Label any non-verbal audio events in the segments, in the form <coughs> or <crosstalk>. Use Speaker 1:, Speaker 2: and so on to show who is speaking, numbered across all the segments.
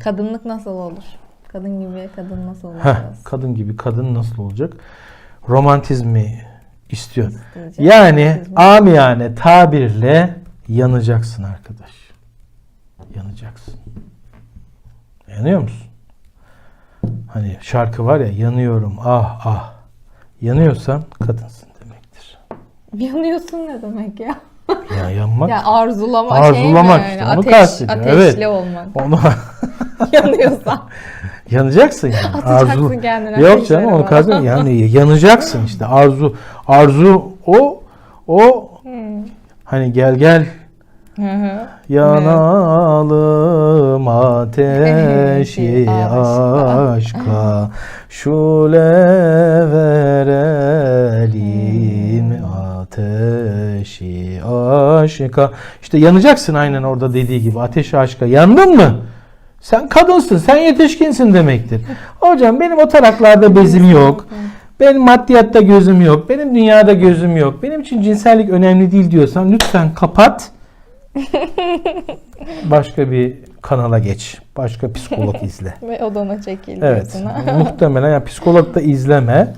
Speaker 1: Kadınlık nasıl olur? Kadın gibi kadın nasıl
Speaker 2: Heh,
Speaker 1: olacağız?
Speaker 2: kadın gibi kadın nasıl olacak? Romantizmi istiyor.
Speaker 1: İsteyeceğiz.
Speaker 2: Yani
Speaker 1: Romantizmi.
Speaker 2: amiyane tabirle yanacaksın arkadaş. Yanacaksın. Yanıyor musun? Hani şarkı var ya yanıyorum ah ah. Yanıyorsan kadınsın demektir.
Speaker 1: Yanıyorsun ne demek ya?
Speaker 2: Ya yanmak
Speaker 1: Ya arzulama
Speaker 2: Arzulamak
Speaker 1: şey mi?
Speaker 2: işte, onu
Speaker 1: Ateş,
Speaker 2: kastediyor.
Speaker 1: ateşli
Speaker 2: Evet.
Speaker 1: olmak.
Speaker 2: onu <laughs>
Speaker 1: Yanıyorsan.
Speaker 2: yanacaksın yani.
Speaker 1: Atacaksın kendine
Speaker 2: Yok canım onu kastediyor. Yani yanacaksın işte arzu arzu o o
Speaker 1: Hmm.
Speaker 2: hani gel gel. Yanalım ateşi
Speaker 1: Aşka.
Speaker 2: aşka Şule verelim ateşi aşka İşte yanacaksın aynen orada dediği gibi ateşi aşka Yandın mı? Sen kadınsın, sen yetişkinsin demektir. Hocam benim o taraklarda bezim yok. Benim maddiyatta gözüm yok. Benim dünyada gözüm yok. Benim için cinsellik önemli değil diyorsan lütfen kapat. <laughs> Başka bir kanala geç. Başka psikolog izle. <laughs>
Speaker 1: Ve odana çekil
Speaker 2: Evet. <laughs> Muhtemelen ya psikolog da izleme.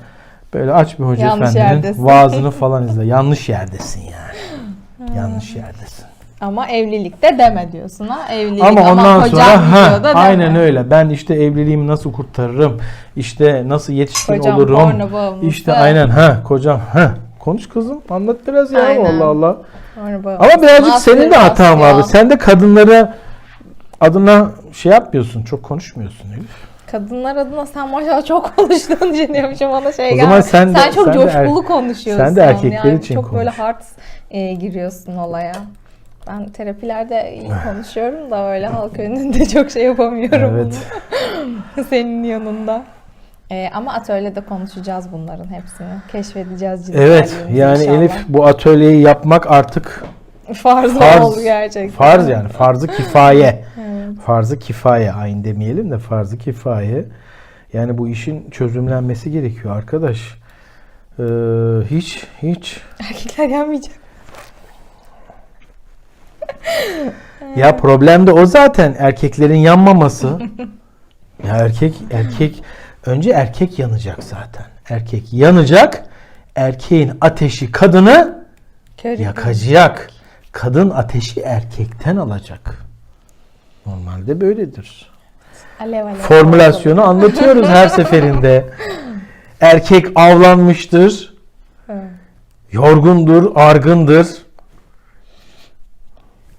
Speaker 2: Böyle aç bir hoca
Speaker 1: Yanlış
Speaker 2: efendinin
Speaker 1: yerdesin.
Speaker 2: vaazını falan izle. Yanlış yerdesin yani. Yanlış yerdesin.
Speaker 1: Ama evlilikte deme diyorsun ha. Evlilik
Speaker 2: Ama ondan
Speaker 1: kocam
Speaker 2: sonra ha,
Speaker 1: diyor da deme.
Speaker 2: aynen öyle. Ben işte evliliğimi nasıl kurtarırım? İşte nasıl yetişkin
Speaker 1: Kocam
Speaker 2: olurum?
Speaker 1: porno bağımlısı.
Speaker 2: İşte aynen ha kocam ha. Konuş kızım anlat biraz ya
Speaker 1: Aynen.
Speaker 2: Allah Allah. Ama birazcık senin de hatan var.
Speaker 1: Mastürbasyon.
Speaker 2: Sen de kadınlara adına şey yapmıyorsun. Çok konuşmuyorsun Elif.
Speaker 1: Kadınlar adına sen maşallah çok konuştuğun için diyormuşum bana şey
Speaker 2: O zaman
Speaker 1: geldi.
Speaker 2: sen de-
Speaker 1: çok
Speaker 2: sen de
Speaker 1: coşkulu
Speaker 2: er-
Speaker 1: konuşuyorsun.
Speaker 2: sen de erkekler
Speaker 1: yani
Speaker 2: için
Speaker 1: Çok böyle
Speaker 2: konuş.
Speaker 1: hard e, giriyorsun olaya. Ben terapilerde iyi konuşuyorum da öyle halk önünde <laughs> çok şey yapamıyorum
Speaker 2: Evet. <laughs>
Speaker 1: Senin yanında. E, ama atölyede konuşacağız bunların hepsini. Keşfedeceğiz
Speaker 2: Evet yani
Speaker 1: inşallah.
Speaker 2: Elif bu atölyeyi yapmak artık
Speaker 1: Farz,
Speaker 2: farz,
Speaker 1: oldu gerçekten.
Speaker 2: farz yani farzı <laughs> kifaye.
Speaker 1: Evet.
Speaker 2: Farzı kifaye aynı demeyelim de farzı kifaye. Yani bu işin çözümlenmesi gerekiyor arkadaş. Ee, hiç hiç
Speaker 1: Erkekler gelmeyecek.
Speaker 2: Ya problem de o zaten erkeklerin yanmaması. ya erkek erkek önce erkek yanacak zaten. Erkek yanacak. Erkeğin ateşi kadını
Speaker 1: Körük.
Speaker 2: yakacak. Kadın ateşi erkekten alacak. Normalde böyledir.
Speaker 1: Alev alev.
Speaker 2: Formülasyonu anlatıyoruz her seferinde. Erkek avlanmıştır, yorgundur, argındır.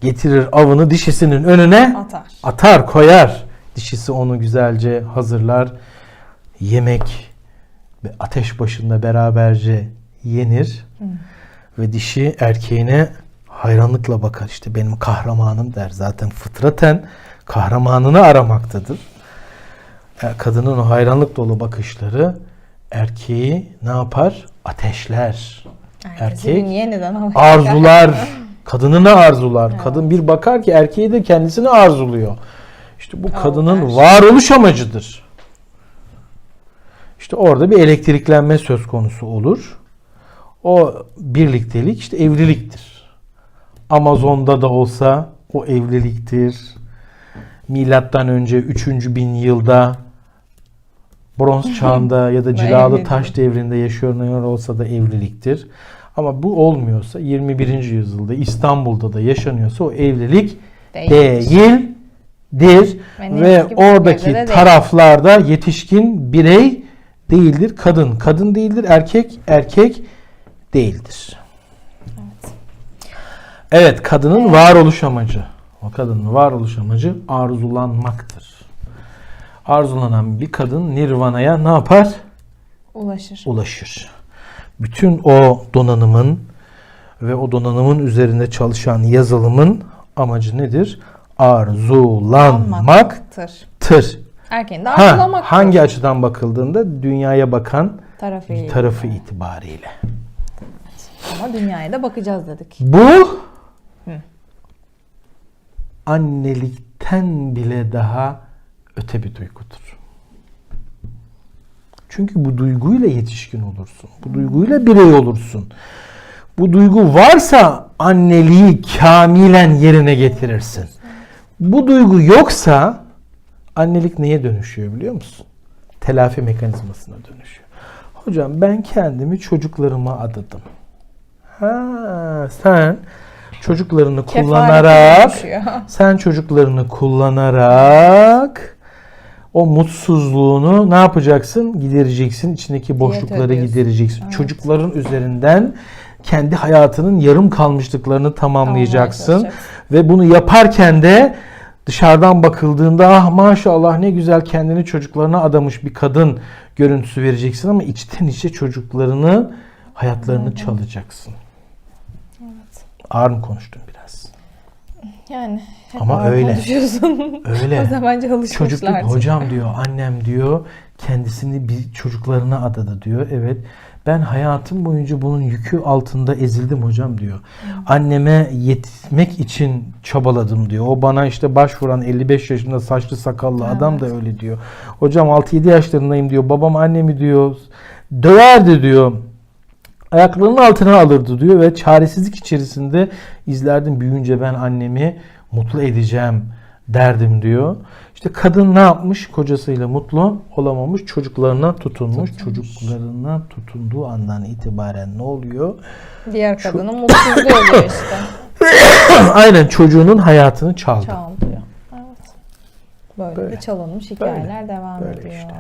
Speaker 2: Getirir avını dişisinin önüne
Speaker 1: Atar.
Speaker 2: atar, koyar. Dişisi onu güzelce hazırlar. Yemek ve ateş başında beraberce yenir. Ve dişi erkeğine hayranlıkla bakar. İşte benim kahramanım der. Zaten fıtraten kahramanını aramaktadır. E, Kadının o hayranlık dolu bakışları erkeği ne yapar? Ateşler. Erkek
Speaker 1: yeniden
Speaker 2: arzular. <laughs> Kadınını arzular. Kadın bir bakar ki erkeği de kendisini arzuluyor. İşte bu
Speaker 1: Oh,
Speaker 2: kadının varoluş amacıdır. İşte orada bir elektriklenme söz konusu olur. O birliktelik işte evliliktir. Amazon'da da olsa o evliliktir. Milattan önce 3. bin yılda bronz çağında ya da cilalı taş devrinde yaşanıyor olsa da evliliktir. Ama bu olmuyorsa 21. yüzyılda İstanbul'da da yaşanıyorsa o evlilik
Speaker 1: Değildir.
Speaker 2: değildir
Speaker 1: Ve
Speaker 2: ve oradaki
Speaker 1: de değil.
Speaker 2: taraflarda yetişkin birey değildir. Kadın kadın değildir. Erkek erkek değildir. Evet, kadının varoluş amacı. O kadının varoluş amacı arzulanmaktır. Arzulanan bir kadın nirvanaya ne yapar?
Speaker 1: Ulaşır.
Speaker 2: ulaşır. Bütün o donanımın ve o donanımın üzerinde çalışan yazılımın amacı nedir? Arzulanmaktır.
Speaker 1: Anlamaktır. Erkeğin de
Speaker 2: Ha,
Speaker 1: arzulamaktır.
Speaker 2: hangi açıdan bakıldığında dünyaya bakan
Speaker 1: tarafı?
Speaker 2: tarafı itibariyle.
Speaker 1: Ama dünyaya da bakacağız dedik.
Speaker 2: Bu annelikten bile daha öte bir duygudur. Çünkü bu duyguyla yetişkin olursun. Bu duyguyla birey olursun. Bu duygu varsa anneliği kamilen yerine getirirsin. Bu duygu yoksa Annelik neye dönüşüyor biliyor musun? Telafi mekanizmasına dönüşüyor. Hocam ben kendimi çocuklarıma adadım. Ha, sen çocuklarını kullanarak sen çocuklarını kullanarak o mutsuzluğunu ne yapacaksın? Gidereceksin. İçindeki boşlukları gidereceksin.
Speaker 1: Evet.
Speaker 2: Çocukların üzerinden kendi hayatının yarım kalmışlıklarını tamamlayacaksın. Ve bunu yaparken de dışarıdan bakıldığında ah maşallah ne güzel kendini çocuklarına adamış bir kadın görüntüsü vereceksin ama içten içe çocuklarını hayatlarını çalacaksın.
Speaker 1: Evet.
Speaker 2: Ağır mı konuştum biraz?
Speaker 1: Yani hep
Speaker 2: Ama öyle.
Speaker 1: konuşuyorsun.
Speaker 2: Öyle. <laughs>
Speaker 1: o zaman bence
Speaker 2: Çocuk
Speaker 1: alışmışlar.
Speaker 2: hocam diyor annem diyor kendisini bir çocuklarına adadı diyor. Evet ben hayatım boyunca bunun yükü altında ezildim hocam diyor. Anneme yetmek için çabaladım diyor. O bana işte başvuran 55 yaşında saçlı sakallı adam da öyle diyor. Hocam 6-7 yaşlarındayım diyor. Babam annemi diyor döverdi diyor. Ayaklarının altına alırdı diyor ve çaresizlik içerisinde izlerdim büyüyünce ben annemi mutlu edeceğim derdim diyor. İşte kadın ne yapmış? Kocasıyla mutlu olamamış. Çocuklarına tutunmuş. Çocuklarına tutunduğu andan itibaren ne oluyor?
Speaker 1: Diğer kadının mutsuzluğu oluyor işte. <coughs>
Speaker 2: Aynen çocuğunun hayatını çaldı.
Speaker 1: Çaldırıyor. Evet. Böyle,
Speaker 2: Böyle.
Speaker 1: çalınmış hikayeler devam
Speaker 2: Böyle
Speaker 1: ediyor.
Speaker 2: işte.